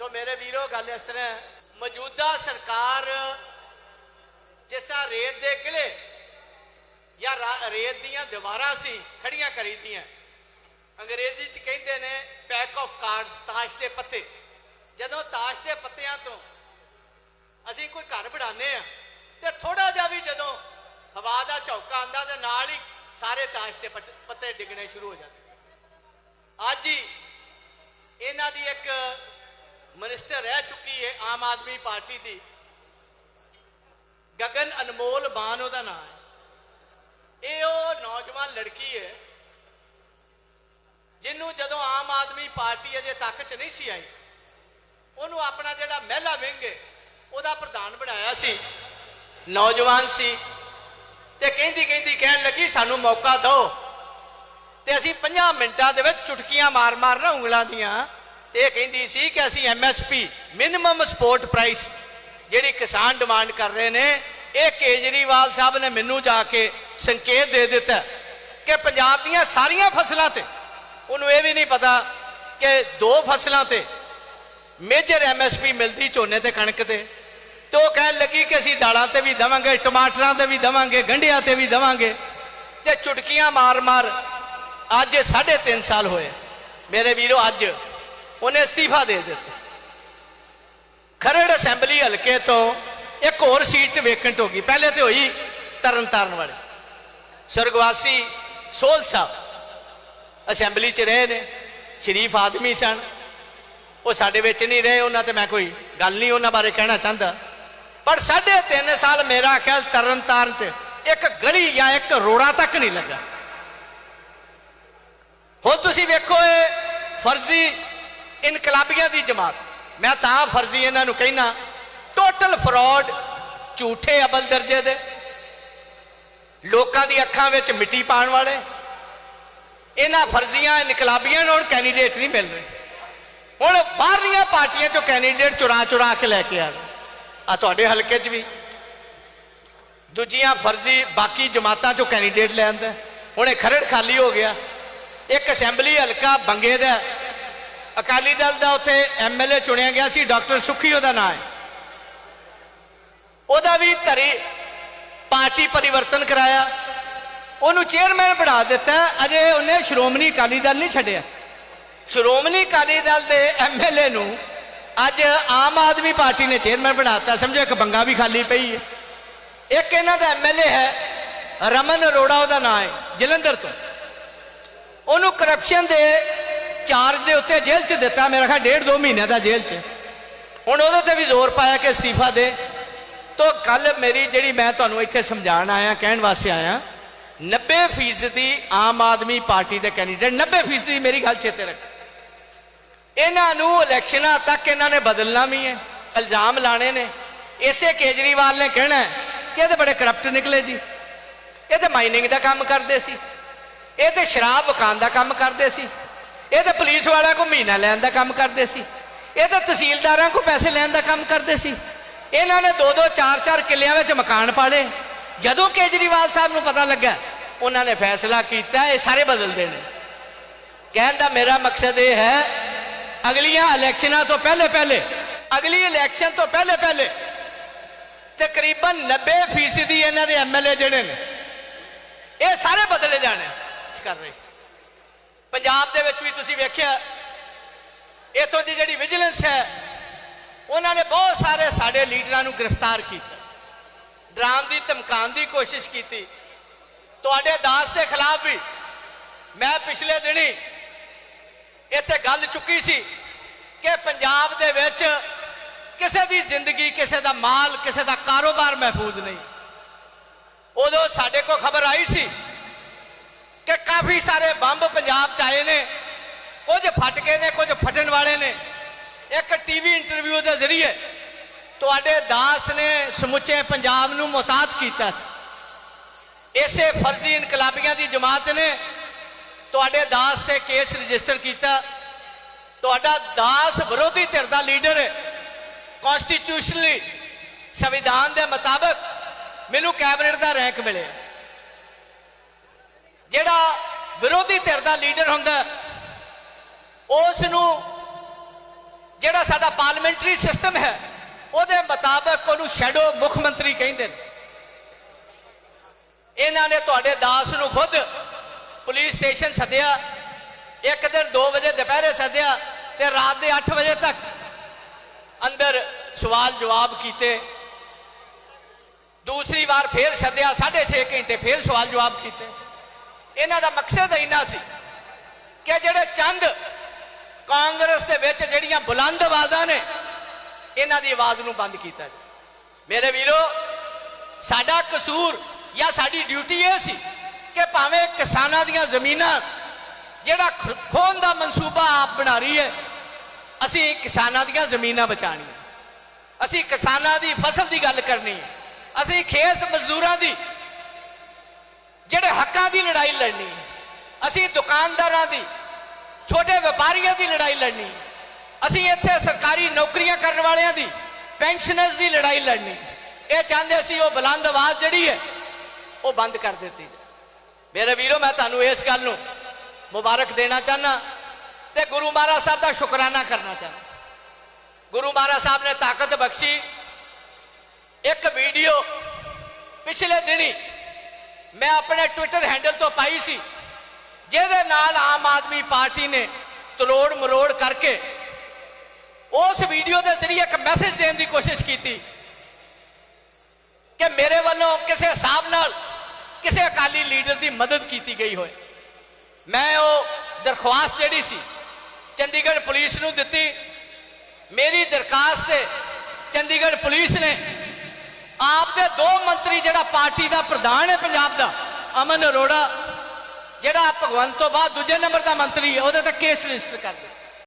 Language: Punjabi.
ਸੋ ਮੇਰੇ ਵੀਰੋ, ਗੱਲ ਇਸ ਤਰ੍ਹਾਂ ਮੌਜੂਦਾ ਸਰਕਾਰ ਜਿਸਾ ਰੇਤ ਦੇ ਕਿਲੇ ਜਾਂ ਰੇਤ ਦੀਆਂ ਦੀਵਾਰਾਂ ਸੀ ਖੜੀਆਂ ਕਰੀਦੀਆਂ ਅੰਗਰੇਜ਼ੀ ਚ ਕਹਿੰਦੇ ਨੇ ਪੈਕ ਆਫ ਕਾਰਡਸ ਤਾਸ਼ ਦੇ ਪੱਤੇ। ਜਦੋਂ ਤਾਸ਼ ਦੇ ਪੱਤਿਆਂ ਤੋਂ ਅਸੀਂ ਕੋਈ ਘਰ ਬਣਾਉਂਦੇ ਆ ਤੇ ਥੋੜਾ ਜਿਹਾ ਵੀ ਜਦੋਂ ਹਵਾ ਦਾ ਝੌਕਾ ਆਂਦਾ ਤੇ ਨਾਲ ਹੀ ਸਾਰੇ ਤਾਸ਼ ਦੇ ਪੱਤੇ ਡਿੱਗਣੇ ਸ਼ੁਰੂ ਹੋ ਜਾਂਦੇ। ਅੱਜ ਹੀ ਇਹਨਾਂ ਦੀ ਇੱਕ ਮਿਨਿਸਟਰ ਰਹਿ ਚੁੱਕੀ ਹੈ ਆਮ ਆਦਮੀ ਪਾਰਟੀ ਦੀ। ਗਗਨ ਅਨਮੋਲ ਬਾਨ ਉਹਦਾ ਨਾਮ ਹੈ ਇਹ ਉਹ ਨੌਜਵਾਨ ਲੜਕੀ ਹੈ ਜਿਹਨੂੰ ਜਦੋਂ ਆਮ ਆਦਮੀ ਪਾਰਟੀ ਅਜੇ ਤੱਕ ਚ ਨਹੀਂ ਸੀ ਆਈ, ਉਹਨੂੰ ਆਪਣਾ ਜਿਹੜਾ ਮਹਿਲਾ ਵਿੰਗ ਹੈ ਉਹਦਾ ਪ੍ਰਧਾਨ ਬਣਾਇਆ ਸੀ। ਨੌਜਵਾਨ ਸੀ ਤੇ ਕਹਿੰਦੀ ਕਹਿੰਦੀ ਕਹਿਣ ਲੱਗੀ, ਸਾਨੂੰ ਮੌਕਾ ਦਿਓ। ਤੇ ਅਸੀਂ 50 ਮਿੰਟਾਂ ਦੇ ਵਿੱਚ ਚੁਟਕੀਆਂ ਮਾਰ-ਮਾਰ ਨਾ ਉਂਗਲਾਂ ਦੀਆਂ। ਤੇ ਇਹ ਕਹਿੰਦੀ ਸੀ ਕਿ ਅਸੀਂ ਐਮਐਸਪੀ ਮਿਨੀਮਮ ਸਪੋਰਟ ਪ੍ਰਾਈਸ ਜਿਹੜੀ ਕਿਸਾਨ ਡਿਮਾਂਡ ਕਰ ਰਹੇ ਨੇ, ਇਹ ਕੇਜਰੀਵਾਲ ਸਾਹਿਬ ਨੇ ਮੈਨੂੰ ਜਾ ਕੇ ਸੰਕੇਤ ਦੇ ਦਿੱਤਾ ਕਿ ਪੰਜਾਬ ਦੀਆਂ ਸਾਰੀਆਂ ਫਸਲਾਂ ਤੇ, ਉਹਨੂੰ ਇਹ ਵੀ ਨਹੀਂ ਪਤਾ ਕਿ ਦੋ ਫਸਲਾਂ ਤੇ ਮੇਜਰ ਐਮਐਸਪੀ ਮਿਲਦੀ ਝੋਨੇ ਤੇ ਕਣਕ ਤੇ ਤੇ ਉਹ ਕਹਿਣ ਲੱਗੀ ਕਿ ਅਸੀਂ ਦਾਲਾਂ ਤੇ ਵੀ ਦਵਾਂਗੇ, ਟਮਾਟਰਾਂ ਤੇ ਵੀ ਦਵਾਂਗੇ, ਗੰਢਿਆਂ ਤੇ ਵੀ ਦਵਾਂਗੇ ਤੇ ਚੁਟਕੀਆਂ ਮਾਰ-ਮਾਰ ਅੱਜ 3.5 ਸਾਲ ਹੋਏ। ਮੇਰੇ ਵੀਰੋ, ਅੱਜ ਉਹਨੇ ਅਸਤੀਫਾ ਦੇ ਦਿੱਤਾ। ਖਰੜ ਅਸੈਂਬਲੀ ਹਲਕੇ ਤੋਂ ਇੱਕ ਹੋਰ ਸੀਟ ਵੇਕੈਂਟ ਹੋ ਗਈ। ਪਹਿਲੇ ਤੇ ਹੋਈ ਤਰਨਤਾਰਨ ਵਾਲੇ। ਸਰਗਵਾਸੀ ਸੋਲ ਸਾਹਿਬ ਅਸੈਂਬਲੀ 'ਚ ਰਹੇ ਨੇ, ਸ਼ਰੀਫ ਆਦਮੀ ਸਨ। ਉਹ ਸਾਡੇ ਵਿੱਚ ਨਹੀਂ ਰਹੇ, ਉਹਨਾਂ ਤੇ ਮੈਂ ਕੋਈ ਗੱਲ ਨਹੀਂ ਉਹਨਾਂ ਬਾਰੇ ਕਹਿਣਾ ਚਾਹੁੰਦਾ। ਪਰ ਸਾਢੇ 3 ਸਾਲ ਮੇਰਾ ਖਿਆਲ ਤਰਨਤਾਰਨ 'ਚ ਇੱਕ ਗਲੀ ਜਾਂ ਇੱਕ ਰੋੜਾ ਤੱਕ ਨਹੀਂ ਲੱਗਾ। ਹੁਣ ਤੁਸੀਂ ਵੇਖੋ ਇਹ ਫਰਜ਼ੀ ਇਨਕਲਾਬੀਆਂ ਦੀ ਜਮਾਤ। ਮੈਂ ਤਾਂ ਫਰਜ਼ੀ ਇਹਨਾਂ ਨੂੰ ਕਹਿਣਾ ਟੋਟਲ ਫਰਾਡ ਝੂਠੇ ਅਬਲ ਦਰਜੇ ਦੇ। ਲੋਕਾਂ ਦੀ ਅੱਖਾਂ ਵਿੱਚ ਮਿੱਟੀ ਪਾਉਣ ਵਾਲੇ। ਇਹਨਾਂ ਫਰਜ਼ੀਆਂ ਇਨਕਲਾਬੀਆਂ ਨੂੰ ਹੁਣ ਕੈਂਡੀਡੇਟ ਨਹੀਂ ਮਿਲ ਰਹੇ। ਹੁਣ ਬਾਹਰਲੀਆਂ ਪਾਰਟੀਆਂ ਚੋਂ ਕੈਂਡੀਡੇਟ ਚੁਰਾ ਚੁਰਾ ਕੇ ਲੈ ਕੇ ਆ ਰਹੇ। ਆ ਤੁਹਾਡੇ ਹਲਕੇ 'ਚ ਵੀ। ਦੂਜੀਆਂ ਫਰਜ਼ੀ ਬਾਕੀ ਜਮਾਤਾਂ ਚੋਂ ਕੈਂਡੀਡੇਟ ਲੈ ਆਂਦਾ। ਹੁਣ ਇਹ ਖਰੜ ਖਾਲੀ ਹੋ ਗਿਆ। ਇੱਕ ਅਸੈਂਬਲੀ ਹਲਕਾ ਬੰਗੇ ਦਾ ਅਕਾਲੀ ਦਲ ਦਾ ਉੱਥੇ ਐਮਐਲਏ ਚੁਣਿਆ ਗਿਆ ਸੀ, ਡਾਕਟਰ ਸੁਖੀ ਉਹਦਾ ਨਾਮ ਹੈ। ਉਹਦਾ ਵੀ ਧਰੀ ਪਾਰਟੀ ਪਰਿਵਰਤਨ ਕਰਾਇਆ। ਉਹਨੂੰ ਚੇਅਰਮੈਨ ਬਣਾ ਦਿੱਤਾ। ਅਜੇ ਉਹਨੇ ਸ਼੍ਰੋਮਣੀ ਅਕਾਲੀ ਦਲ ਨਹੀਂ ਛੱਡਿਆ। ਸ਼੍ਰੋਮਣੀ ਅਕਾਲੀ ਦਲ ਦੇ ਐਮਐਲਏ ਨੂੰ ਅੱਜ ਆਮ ਆਦਮੀ ਪਾਰਟੀ ਨੇ ਚੇਅਰਮੈਨ ਬਣਾਤਾ ਸਮਝੋ, ਇੱਕ ਬੰਗਾ ਵੀ ਖਾਲੀ ਪਈ ਹੈ। ਇੱਕ ਇਹਨਾਂ ਦਾ ਐਮਐਲਏ ਹੈ, ਰਮਨ ਅਰੋੜਾ ਉਹਦਾ ਨਾਮ ਹੈ, ਜਲੰਧਰ ਤੋਂ। ਉਹਨੂੰ ਕਰਪਸ਼ਨ ਦੇ ਚਾਰਜ ਦੇ ਉੱਤੇ ਜੇਲ੍ਹ 'ਚ ਦਿੱਤਾ, ਮੇਰਾ ਖਿਆਲ ਡੇਢ ਦੋ ਮਹੀਨਿਆਂ ਦਾ ਜੇਲ੍ਹ 'ਚ। ਹੁਣ ਉਹਦੇ ਤੇ ਵੀ ਜ਼ੋਰ ਪਾਇਆ ਕਿ ਅਸਤੀਫਾ ਦੇ। ਤੋ ਕੱਲ ਮੇਰੀ ਜਿਹੜੀ ਮੈਂ ਤੁਹਾਨੂੰ ਇੱਥੇ ਸਮਝਾਉਣ ਆਇਆ, ਕਹਿਣ ਵਾਸਤੇ ਆਇਆ 90% ਆਮ ਆਦਮੀ ਪਾਰਟੀ ਦੇ ਕੈਂਡੀਡੇਟ 90% ਮੇਰੀ ਗੱਲ ਚੇਤੇ ਰੱਖ। ਇਹਨਾਂ ਨੂੰ ਇਲੈਕਸ਼ਨਾਂ ਤੱਕ ਇਹਨਾਂ ਨੇ ਬਦਲਣਾ ਵੀ ਹੈ, ਇਲਜ਼ਾਮ ਲਾਣੇ ਨੇ। ਇਸੇ ਕੇਜਰੀਵਾਲ ਨੇ ਕਹਿਣਾ ਕਿ ਇਹ ਤੇ ਬੜੇ ਕਰਪਟ ਨਿਕਲੇ ਜੀ। ਇਹ ਤੇ ਮਾਈਨਿੰਗ ਦਾ ਕੰਮ ਕਰਦੇ ਸੀ। ਇਹ ਤੇ ਸ਼ਰਾਬ ਵਿਕਾਉਣ ਦਾ ਕੰਮ ਕਰਦੇ ਸੀ। ਇਹ ਤਾਂ ਪੁਲਿਸ ਵਾਲਿਆਂ ਕੋ ਮਹੀਨਾ ਲੈਣ ਦਾ ਕੰਮ ਕਰਦੇ ਸੀ। ਇਹ ਤਾਂ ਤਹਿਸੀਲਦਾਰਾਂ ਕੋ ਪੈਸੇ ਲੈਣ ਦਾ ਕੰਮ ਕਰਦੇ ਸੀ। ਇਹਨਾਂ ਨੇ ਦੋ ਦੋ, ਚਾਰ ਚਾਰ ਕਿੱਲਿਆਂ ਵਿੱਚ ਮਕਾਨ ਪਾਲੇ। ਜਦੋਂ ਕੇਜਰੀਵਾਲ ਸਾਹਿਬ ਨੂੰ ਪਤਾ ਲੱਗਾ, ਉਹਨਾਂ ਨੇ ਫੈਸਲਾ ਕੀਤਾ, ਇਹ ਸਾਰੇ ਬਦਲ ਦੇਣੇ ਕਹਿਣ ਦਾ ਮੇਰਾ ਮਕਸਦ ਇਹ ਹੈ, ਅਗਲੀਆਂ ਇਲੈਕਸ਼ਨਾਂ ਤੋਂ ਪਹਿਲੇ ਪਹਿਲੇ, ਅਗਲੀ ਇਲੈਕਸ਼ਨ ਤੋਂ ਪਹਿਲੇ ਪਹਿਲੇ, ਤਕਰੀਬਨ 90% ਇਹਨਾਂ ਦੇ ਐਮਐਲਏ ਜਿਹੜੇ ਨੇ, ਇਹ ਸਾਰੇ ਬਦਲੇ ਜਾਣੇ। ਕਰ ਰਹੇ। ਪੰਜਾਬ ਦੇ ਵਿੱਚ ਵੀ ਤੁਸੀਂ ਵੇਖਿਆ, ਇਥੋਂ ਦੀ ਜਿਹੜੀ ਵਿਜੀਲੈਂਸ ਹੈ, ਉਹਨਾਂ ਨੇ ਬਹੁਤ ਸਾਰੇ ਸਾਡੇ ਲੀਡਰਾਂ ਨੂੰ ਗ੍ਰਿਫਤਾਰ ਕੀਤਾ। ਡਰਾਉਣ ਦੀ, ਧਮਕਾਉਣ ਦੀ ਕੋਸ਼ਿਸ਼ ਕੀਤੀ। ਤੁਹਾਡੇ ਦਾਸ ਦੇ ਖਿਲਾਫ ਵੀ ਮੈਂ ਪਿਛਲੇ ਦਿਨੀ ਇੱਥੇ ਗੱਲ ਚੁੱਕੀ ਸੀ ਕਿ ਪੰਜਾਬ ਦੇ ਵਿੱਚ ਕਿਸੇ ਦੀ ਜ਼ਿੰਦਗੀ, ਕਿਸੇ ਦਾ ਮਾਲ, ਕਿਸੇ ਦਾ ਕਾਰੋਬਾਰ ਮਹਿਫੂਜ਼ ਨਹੀਂ। ਉਦੋਂ ਸਾਡੇ ਕੋਲ ਖਬਰ ਆਈ ਸੀ ਕਾਫੀ ਸਾਰੇ ਬੰਬ ਪੰਜਾਬ ਚ ਆਏ ਨੇ। ਕੁਝ ਫਟ ਗਏ ਨੇ, ਕੁਝ ਫਟਣ ਵਾਲੇ ਨੇ। ਇੱਕ ਟੀਵੀ ਇੰਟਰਵਿਊ ਦੇ ਜ਼ਰੀਏ ਤੁਹਾਡੇ ਦਾਸ ਨੇ ਸਮੁੱਚੇ ਪੰਜਾਬ ਨੂੰ ਮੁਤਾਤ ਕੀਤਾ ਸੀ। ਇਸੇ ਫਰਜ਼ੀ ਇਨਕਲਾਬੀਆਂ ਦੀ ਜਮਾਤ ਨੇ ਤੁਹਾਡੇ ਦਾਸ ਤੇ ਕੇਸ ਰਜਿਸਟਰ ਕੀਤਾ। ਤੁਹਾਡਾ ਦਾਸ ਵਿਰੋਧੀ ਧਿਰ ਦਾ ਲੀਡਰ ਹੈ ਕਨਸਟੀਟਿਊਸ਼ਨਲੀ ਸੰਵਿਧਾਨ ਦੇ ਮੁਤਾਬਕ ਮੈਨੂੰ ਕੈਬਨਿਟ ਦਾ ਰੈਂਕ ਮਿਲਿਆ। ਜਿਹੜਾ ਵਿਰੋਧੀ ਧਿਰ ਦਾ ਲੀਡਰ ਹੁੰਦਾ ਉਸ ਨੂੰ ਜਿਹੜਾ ਸਾਡਾ ਪਾਰਲੀਮੈਂਟਰੀ ਸਿਸਟਮ ਹੈ, ਉਹਦੇ ਮੁਤਾਬਕ ਉਹਨੂੰ ਸ਼ੈਡੋ ਮੁੱਖ ਮੰਤਰੀ ਕਹਿੰਦੇ ਨੇ। ਇਹਨਾਂ ਨੇ ਤੁਹਾਡੇ ਦਾਸ ਨੂੰ ਖੁਦ ਪੁਲਿਸ ਸਟੇਸ਼ਨ ਸੱਦਿਆ, ਇੱਕ ਦਿਨ 2 ਵਜੇ ਦੁਪਹਿਰੇ ਸੱਦਿਆ ਤੇ ਰਾਤ ਦੇ 8 ਵਜੇ ਤੱਕ ਅੰਦਰ ਸਵਾਲ ਜਵਾਬ ਕੀਤੇ। ਦੂਸਰੀ ਵਾਰ ਫੇਰ ਸੱਦਿਆ 6.5 ਘੰਟੇ ਫੇਰ ਸਵਾਲ ਜਵਾਬ ਕੀਤੇ। ਇਹਨਾਂ ਦਾ ਮਕਸਦ ਇੰਨਾ ਸੀ ਕਿ ਜਿਹੜੇ ਚੰਦ ਕਾਂਗਰਸ ਦੇ ਵਿੱਚ ਜਿਹੜੀਆਂ ਬੁਲੰਦ ਆਵਾਜ਼ਾਂ ਨੇ, ਇਹਨਾਂ ਦੀ ਆਵਾਜ਼ ਨੂੰ ਬੰਦ ਕੀਤਾ ਜਾਵੇ। ਮੇਰੇ ਵੀਰੋ, ਸਾਡਾ ਕਸੂਰ ਜਾਂ ਸਾਡੀ ਡਿਊਟੀ ਇਹ ਸੀ ਕਿ ਭਾਵੇਂ ਕਿਸਾਨਾਂ ਦੀਆਂ ਜ਼ਮੀਨਾਂ ਜਿਹੜਾ ਖ- ਖੋਹਣ ਦਾ ਮਨਸੂਬਾ ਆਪ ਬਣਾ ਰਹੀ ਹੈ, ਅਸੀਂ ਕਿਸਾਨਾਂ ਦੀਆਂ ਜ਼ਮੀਨਾਂ ਬਚਾਣੀਆਂ ਅਸੀਂ ਕਿਸਾਨਾਂ ਦੀ ਫਸਲ ਦੀ ਗੱਲ ਕਰਨੀ ਹੈ। ਅਸੀਂ ਖੇਤ ਮਜ਼ਦੂਰਾਂ ਦੀ ਜਿਹੜੇ ਹੱਕਾਂ ਦੀ ਲੜਾਈ ਲੜਨੀ ਹੈ ਅਸੀਂ ਦੁਕਾਨਦਾਰਾਂ ਦੀ, ਛੋਟੇ ਵਪਾਰੀਆਂ ਦੀ ਲੜਾਈ ਲੜਨੀ ਹੈ। ਅਸੀਂ ਇੱਥੇ ਸਰਕਾਰੀ ਨੌਕਰੀਆਂ ਕਰਨ ਵਾਲਿਆਂ ਦੀ, ਪੈਨਸ਼ਨਰਸ ਦੀ ਲੜਾਈ ਲੜਨੀ ਇਹ ਚਾਹੁੰਦੇ ਸੀ ਉਹ ਬੁਲੰਦ ਆਵਾਜ਼ ਜਿਹੜੀ ਹੈ, ਉਹ ਬੰਦ ਕਰ ਦਿੱਤੀ ਜਾਏ। ਮੇਰੇ ਵੀਰੋ, ਮੈਂ ਤੁਹਾਨੂੰ ਇਸ ਗੱਲ ਨੂੰ ਮੁਬਾਰਕ ਦੇਣਾ ਚਾਹਨਾ ਤੇ ਗੁਰੂ ਮਹਾਰਾਜ ਸਾਹਿਬ ਦਾ ਸ਼ੁਕਰਾਨਾ ਕਰਨਾ ਚਾਹਨਾ ਗੁਰੂ ਮਹਾਰਾਜ ਸਾਹਿਬ ਨੇ ਤਾਕਤ ਬਖਸ਼ੀ ਇੱਕ ਵੀਡੀਓ ਪਿਛਲੇ ਦਿਨੀ ਮੈਂ ਆਪਣੇ ਟਵਿੱਟਰ ਹੈਂਡਲ ਤੋਂ ਪਾਈ ਸੀ, ਜਿਹਦੇ ਨਾਲ ਆਮ ਆਦਮੀ ਪਾਰਟੀ ਨੇ ਤਰੋੜ ਮਰੋੜ ਕਰਕੇ ਉਸ ਵੀਡੀਓ ਦੇ ਜ਼ਰੀਏ ਇੱਕ ਮੈਸੇਜ ਦੇਣ ਦੀ ਕੋਸ਼ਿਸ਼ ਕੀਤੀ ਕਿ ਮੇਰੇ ਵੱਲੋਂ ਕਿਸੇ ਹਿਸਾਬ ਨਾਲ ਕਿਸੇ ਅਕਾਲੀ ਲੀਡਰ ਦੀ ਮਦਦ ਕੀਤੀ ਗਈ ਹੋਏ। ਮੈਂ ਉਹ ਦਰਖਾਸਤ ਜਿਹੜੀ ਸੀ, ਚੰਡੀਗੜ੍ਹ ਪੁਲਿਸ ਨੂੰ ਦਿੱਤੀ। ਮੇਰੀ ਦਰਖਾਸਤ ਤੇ ਚੰਡੀਗੜ੍ਹ ਪੁਲਿਸ ਨੇ ਆਪ ਦੇ ਦੋ ਮੰਤਰੀ ਜਿਹੜਾ ਪਾਰਟੀ ਦਾ ਪ੍ਰਧਾਨ ਹੈ ਪੰਜਾਬ ਦਾ, ਅਮਨ ਅਰੋੜਾ, ਜਿਹੜਾ ਭਗਵੰਤ ਤੋਂ ਬਾਅਦ ਦੂਜੇ ਨੰਬਰ ਦਾ ਮੰਤਰੀ ਹੈ, ਉਹਦੇ ਤੇ ਕੇਸ ਰਜਿਸਟਰ ਕਰ